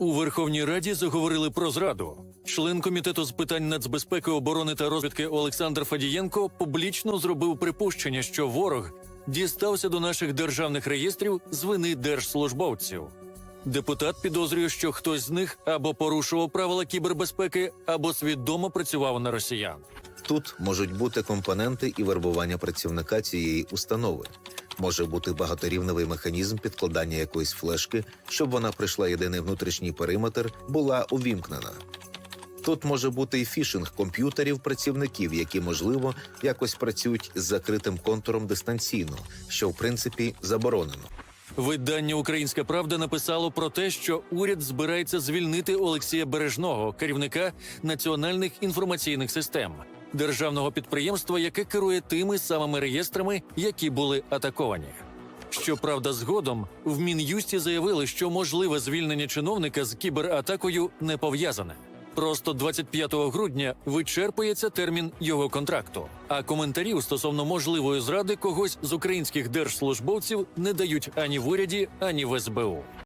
У Верховній Раді заговорили про зраду. Член комітету з питань нацбезпеки, оборони та розвідки Олександр Фадієнко публічно зробив припущення, що ворог дістався до наших державних реєстрів з вини держслужбовців. Депутат підозрює, що хтось з них або порушував правила кібербезпеки, або свідомо працював на росіян. Тут можуть бути компоненти і вербування працівника цієї установи. Може бути багаторівневий механізм підкладання якоїсь флешки, щоб вона прийшла єдиний внутрішній периметр, була увімкнена. Тут може бути і фішинг комп'ютерів працівників, які, можливо, якось працюють з закритим контуром дистанційно, що в принципі заборонено. Видання Українська Правда написало про те, що уряд збирається звільнити Олексія Бережного, керівника національних інформаційних систем, державного підприємства, яке керує тими самими реєстрами, які були атаковані. Щоправда, згодом в мін'юсті заявили, що можливе звільнення чиновника з кібератакою не пов'язане. Просто 25 грудня вичерпується термін його контракту. А коментарів стосовно можливої зради когось з українських держслужбовців не дають ані в уряді, ані в СБУ.